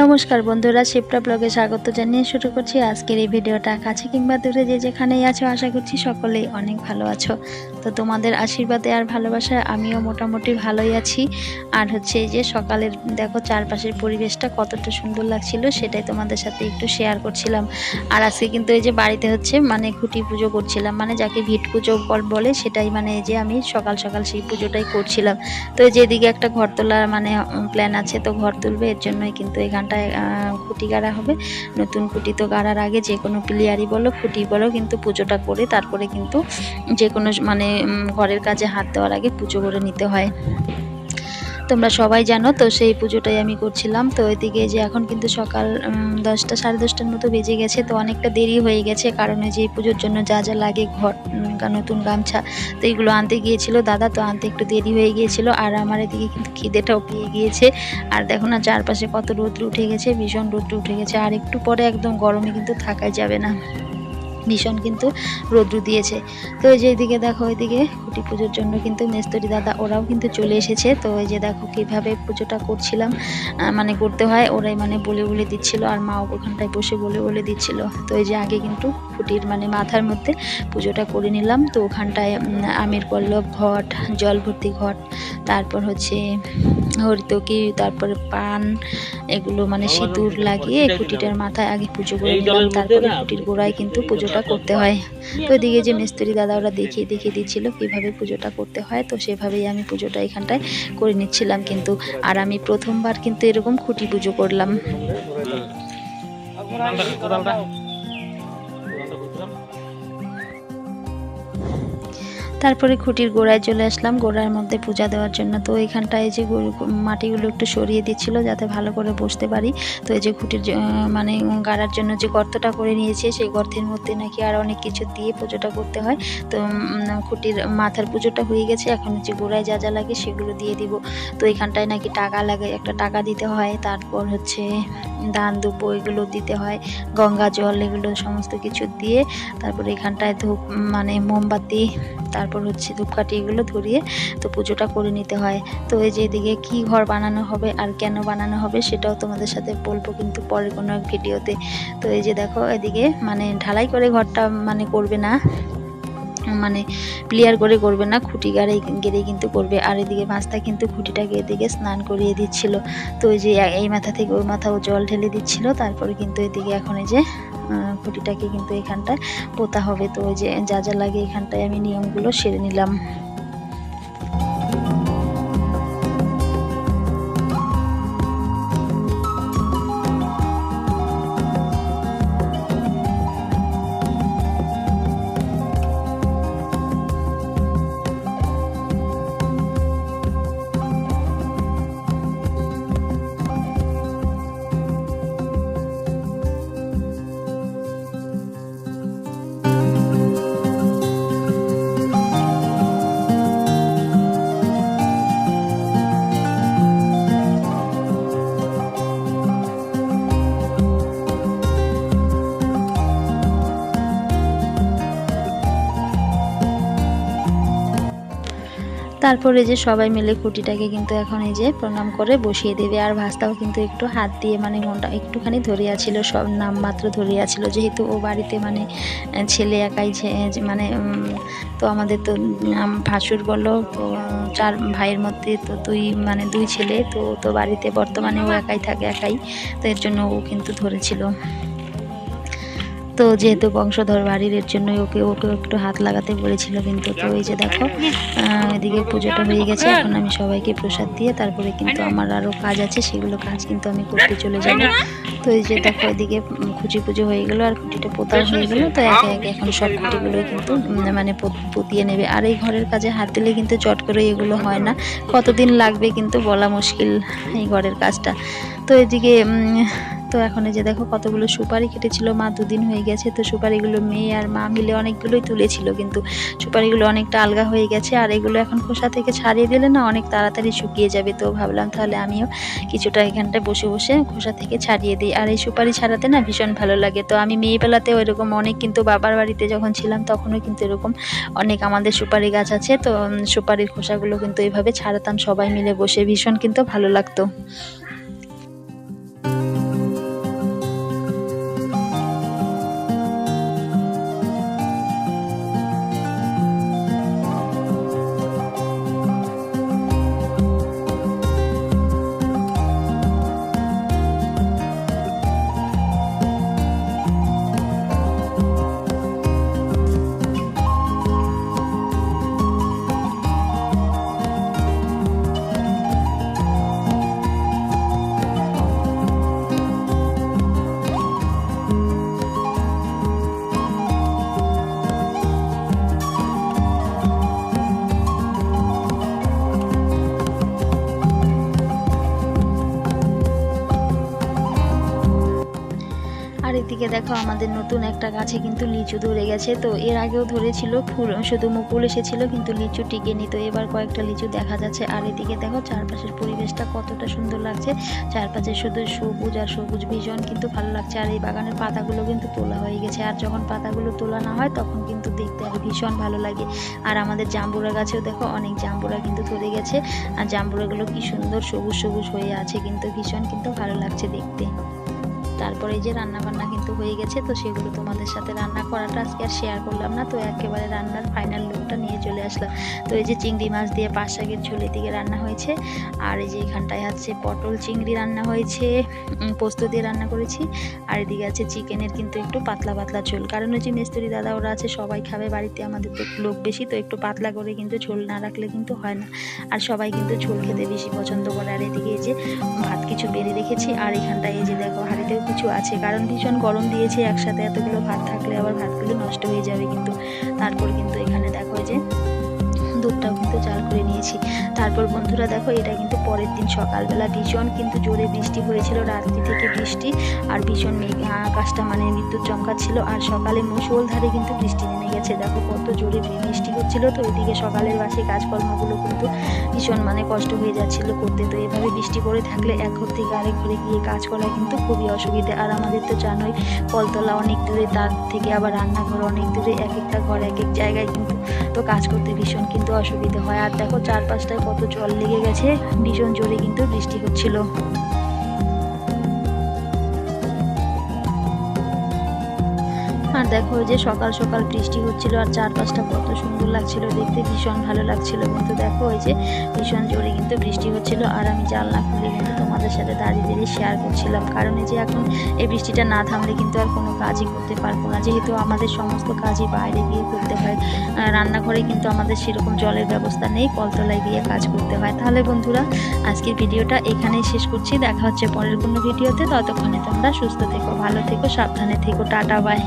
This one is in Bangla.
নমস্কার বন্ধুরা, শিপ্রা ব্লগে স্বাগত জানিয়ে শুরু করছি আজকের এই ভিডিওটা। কাছে কিংবা দূরে যে যেখানেই আছো, আশা করছি সকলেই অনেক ভালো আছো। তো তোমাদের আশীর্বাদে আর ভালোবাসায় আমিও মোটামুটি ভালোই আছি। আর হচ্ছে এই যে সকালের, দেখো চারপাশের পরিবেশটা কতটা সুন্দর লাগছিল, সেটাই তোমাদের সাথে একটু শেয়ার করছিলাম। আর আজকে কিন্তু এই যে বাড়িতে হচ্ছে মানে খুঁটি পুজো করছিলাম মানে যাকে ভিট পুজো বল- সেটাই মানে এই যে আমি সকাল সকাল সেই পুজোটাই করছিলাম। তো এই যে একটা ঘর তোলার মানে প্ল্যান আছে, তো ঘর তুলবে, এর জন্যই কিন্তু এখানটায় খুঁটি গাড়া হবে। নতুন খুঁটি তো গাড়ার আগে যে কোনো প্লেয়ারই বলো, খুঁটি বলো, কিন্তু পুজোটা করে তারপরে কিন্তু যে কোনো মানে ঘরের কাজে হাত দেওয়ার আগে পুজো করে নিতে হয়। তোমরা সবাই জানো, তো সেই পুজোটাই আমি করছিলাম। তো এদিকে যে এখন কিন্তু সকাল দশটা, সাড়ে দশটার মতো বেজে গেছে। তো অনেকটা দেরি হয়ে গেছে, কারণ যে এই পুজোর জন্য যা যা লাগে, ঘর নতুন গামছা, তো এইগুলো আনতে গিয়েছিল দাদা। তো আনতে একটু দেরি হয়ে গিয়েছিল, আর আমার এদিকে কিন্তু খিদেটাও পেয়ে গিয়েছে। আর দেখো না, চারপাশে কত রৌদ্র উঠে গেছে, ভীষণ রৌদ্র উঠে গেছে। আর একটু পরে একদম গরমে কিন্তু থাকাই যাবে না। ভীষণ কিন্তু রৌদ্র দিয়েছে। তো এই যে এদিকে দেখো, এদিকে খুঁটি পুজোর জন্য কিন্তু মেস্তরি দাদা ওরাও কিন্তু চলে এসেছে। তো এই যে দেখো কীভাবে পুজোটা করছিলাম মানে করতে হয়, ওরাই মানে বলে বলে দিচ্ছিল আর মাও ওখানটায় বসে বলে বলে দিচ্ছিল। তো এই যে আগে কিন্তু খুঁটির মানে মাথার মধ্যে পুজোটা করে নিলাম। তো ওখানটায় আমের পল্লব ঘট জল ভর্তি ঘট তারপর হচ্ছে হরিতকি তারপরে পান এগুলো মানে সিঁদুর লাগিয়ে খুঁটিটার মাথায় আগে পুজো করে নিলাম তারপরে খুঁটির গোড়ায় কিন্তু পুজোটা করতে হয়। তো এদিকে যে মিস্ত্রি দাদা ওরা দেখিয়ে দেখিয়ে দিচ্ছিল কীভাবে পুজোটা করতে হয় তো সেভাবেই আমি পুজোটা এখানটায় করে নিচ্ছিলাম কিন্তু আর আমি প্রথমবার কিন্তু এরকম খুঁটি পুজো করলাম। তারপরে খুঁটির গোড়ায় চলে আসলাম, গোড়ার মধ্যে পূজা দেওয়ার জন্য। তো এখানটায় যে মাটিগুলো একটু সরিয়ে দিচ্ছিল যাতে ভালো করে বসতে পারি। তো এই যে খুঁটির মানে গাড়ার জন্য যে গর্তটা করে নিয়েছে, সেই গর্তের মধ্যে নাকি আর অনেক কিছু দিয়ে পুজোটা করতে হয়। তো খুঁটির মাথার পুজোটা হয়ে গেছে, এখন হচ্ছে গোড়ায় যা যা লাগে সেগুলো দিয়ে দিব। তো এখানটায় নাকি টাকা লাগে, একটা টাকা দিতে হয়, তারপর হচ্ছে দান দুব্বো এগুলো দিতে হয়, গঙ্গা জল এগুলো সমস্ত কিছু দিয়ে, তারপরে এখানটায় ধূপ মানে মোমবাতি তারপর হচ্ছে ধূপকাঠি এগুলো ধরিয়ে তো পুজোটা করে নিতে হয়। তো এই যে এদিকে কী ঘর বানানো হবে আর কেন বানানো হবে সেটাও তোমাদের সাথে বলব কিন্তু পরের কোনো এক ভিডিওতে। তো এই যে দেখো এদিকে মানে ঢালাই করে ঘরটা মানে করবে না মানে ক্লিয়ার করে করবে না, খুঁটি গাড়ে গেড়েই কিন্তু করবে। আর এদিকে মাছটা কিন্তু খুঁটিটাকে এদিকে স্নান করিয়ে দিচ্ছিল। তো ওই যে এই মাথা থেকে ওই মাথাও জল ঢেলে দিচ্ছিল, তারপরে কিন্তু এদিকে এখন এই যে খুঁটিটাকে কিন্তু এখানটায় পোতা হবে। তো ওই যে যা যা লাগে এখানটায় আমি নিয়মগুলো সেরে নিলাম। তারপরে যে সবাই মিলে খুঁটিটাকে কিন্তু এখন এই যে প্রণাম করে বসিয়ে দেবে, আর ভাস্তাও কিন্তু একটু হাত দিয়ে মানে মনটা একটুখানি ধরিয়াছিল সব নাম মাত্র ধরিয়াছিল যেহেতু ও বাড়িতে মানে ছেলে একাই মানে তো আমাদের তো ভাসুর বলো চার ভাইয়ের মধ্যে তো দুই মানে দুই ছেলে, তো তো বাড়িতে বর্তমানে ও একাই থাকে, একাই, তো এর জন্য ও কিন্তু ধরেছিল। তো যেহেতু বংশধর বাড়ির, এর জন্যই ওকে ওকে একটু হাত লাগাতে বলেছিল, কিন্তু তো এই যে দেখো এদিকে পুজোটা হয়ে গেছে, এখন আমি সবাইকে প্রসাদ দিয়ে তারপরে কিন্তু আমার আরও কাজ আছে, সেগুলো কাজ কিন্তু আমি করতে চলে যাব। তো এই যে দেখো, এদিকে খুঁটি পুজো হয়ে গেলো, আর খুঁটিটা পোতাও হয়ে গেলো, তো একে একে এখন সব খুঁটিগুলোই কিন্তু মানে পুতিয়ে নেবে। আর এই ঘরের কাজে হাত দিলে কিন্তু চট করে এগুলো হয় না, কতদিন লাগবে কিন্তু বলা মুশকিল এই ঘরের কাজটা। তো এদিকে তো এখন যে দেখো কতগুলো সুপারি কেটেছিল, মা দুদিন হয়ে গেছে, তো সুপারিগুলো মেয়ে আর মা মিলে অনেকগুলোই তুলেছিল, কিন্তু সুপারিগুলো অনেকটা আলগা হয়ে গেছে, আর এগুলো এখন খোসা থেকে ছাড়িয়ে দিলে না অনেক তাড়াতাড়ি শুকিয়ে যাবে, তো ভাবলাম তাহলে আমিও কিছুটা এখানটায় বসে বসে খোসা থেকে ছাড়িয়ে দিই, আর এই সুপারি ছাড়াতে না ভীষণ ভালো লাগে, তো আমি মেয়েবেলাতেও এরকম অনেক কিন্তু বাবার বাড়িতে যখন ছিলাম তখনও কিন্তু এরকম অনেক আমাদের সুপারি গাছ আছে, তো সুপারির খোসাগুলো কিন্তু এইভাবে ছাড়াতাম সবাই মিলে বসে, ভীষণ কিন্তু ভালো লাগতো। এদিকে দেখো আমাদের নতুন একটা গাছে কিন্তু লিচু ধরে গেছে। তো এর আগেও ধরেছিল ফুল, শুধু মুকুল এসেছিল, কিন্তু লিচু টিকেনি তো এবার কয়েকটা লিচু দেখা যাচ্ছে। আর এদিকে দেখো চারপাশের পরিবেশটা কতটা সুন্দর লাগছে। চারপাশে শুধু সবুজ আর সবুজ ভীষণ কিন্তু ভালো লাগছে। আর এই বাগানের পাতাগুলো কিন্তু তোলা হয়ে গেছে। আর যখন পাতাগুলো তোলা না হয়, তখন কিন্তু দেখতে আর ভীষণ ভালো লাগে। আর আমাদের জাম্বুরা গাছেও দেখো অনেক জাম্বুরা কিন্তু ধরে গেছে। আর জাম্বুরাগুলো কি সুন্দর সবুজ সবুজ হয়ে আছে, কিন্তু ভীষণ কিন্তু ভালো লাগছে দেখতে। তারপরে যে রান্না বান্না কিন্তু হয়ে গেছে, তো সেগুলো তোমাদের সাথে রান্না করাটা আজকে আর শেয়ার করলাম না, তো একেবারে রান্নার ফাইনাল লুকটা নিয়ে চলে আসলাম। তো এই যে চিংড়ি মাছ দিয়ে পাঁচ শাকের ঝোলের দিকে রান্না হয়েছে, আর এই যে এখানটায় আছে পটল চিংড়ি রান্না হয়েছে পোস্ত দিয়ে রান্না করেছি, আর এদিকে আছে চিকেনের কিন্তু একটু পাতলা পাতলা ঝোল, কারণ ওই যে মিস্ত্রি দাদা ওরা আছে, সবাই খাবে, বাড়িতে আমাদের তো লোক বেশি, তো একটু পাতলা করে কিন্তু ঝোল না রাখলে কিন্তু হয় না, আর সবাই কিন্তু ঝোল খেতে বেশি পছন্দ করে, আর এদিকে এই যে ভাত কিছু বেড়ে রেখেছি, আর এখানটায় এই যে দেখো হাঁড়িতেও কিছু আছে, কারণ ভীষণ গরম দিয়েছে, একসাথে এতগুলো ভাত থাকলে আবার ভাতগুলো নষ্ট হয়ে যাবে কিন্তু, তারপর কিন্তু এখানে দুধটাও কিন্তু চাল করে নিয়েছি। তারপর বন্ধুরা দেখো, এটা কিন্তু পরের দিন সকালবেলা ভীষণ কিন্তু জোরে বৃষ্টি হয়েছিল, রাত্রি থেকে বৃষ্টি আর ভীষণ আকাশটা মানে বিদ্যুৎ চমকাচ্ছিল আর সকালে মুষলধারে কিন্তু বৃষ্টি নেমে গেছে। দেখো কত জোরে বৃষ্টি হচ্ছিল, তো ওইদিকে সকালের বাসে কাজকর্মগুলো কিন্তু ভীষণ মানে কষ্ট হয়ে যাচ্ছিল করতে। তো এভাবে বৃষ্টি পড়ে থাকলে এক ঘর থেকে আরেক ঘরে গিয়ে কাজ করা কিন্তু খুবই অসুবিধা। আর আমাদের তো জানোই, কলতলা অনেক দূরে, তার থেকে আবার রান্নাঘর অনেক দূরে, এক একটা ঘর এক এক জায়গায় কিন্তু তো কাজ করতে ভীষণ কিন্তু অসুবিধা হয়। আর দেখো চারপাশটায় কত জল লেগে গেছে, ভীষণ জোরে কিন্তু বৃষ্টি হচ্ছিল। আর দেখো যে সকাল সকাল বৃষ্টি হচ্ছিল আর চারপাশটা কত সুন্দর লাগছিল। দেখতে ভীষণ ভালো লাগছিল কিন্তু দেখো ওই যে ভীষণ জোরে কিন্তু বৃষ্টি হচ্ছিল আর আমি জানলা খুলে কিন্তু তোমাদের সাথে দাঁড়িয়ে দাঁড়িয়ে শেয়ার করছিলাম। কারণ এই যে এখন এই বৃষ্টিটা না থামলে কিন্তু আর কোনো কাজই করতে পারব না। যেহেতু আমাদের সমস্ত কাজই বাইরে গিয়ে করতে হয় রান্নাঘরে কিন্তু আমাদের সেরকম জলের ব্যবস্থা নেই, কলতলায় গিয়ে কাজ করতে হয়। তাহলে বন্ধুরা, আজকের ভিডিওটা এখানেই শেষ করছি। দেখা হচ্ছে পরের কোনো ভিডিওতে। ততক্ষণে তোমরা সুস্থ থেকো, ভালো থেকো, সাবধানে থেকো। Tata bye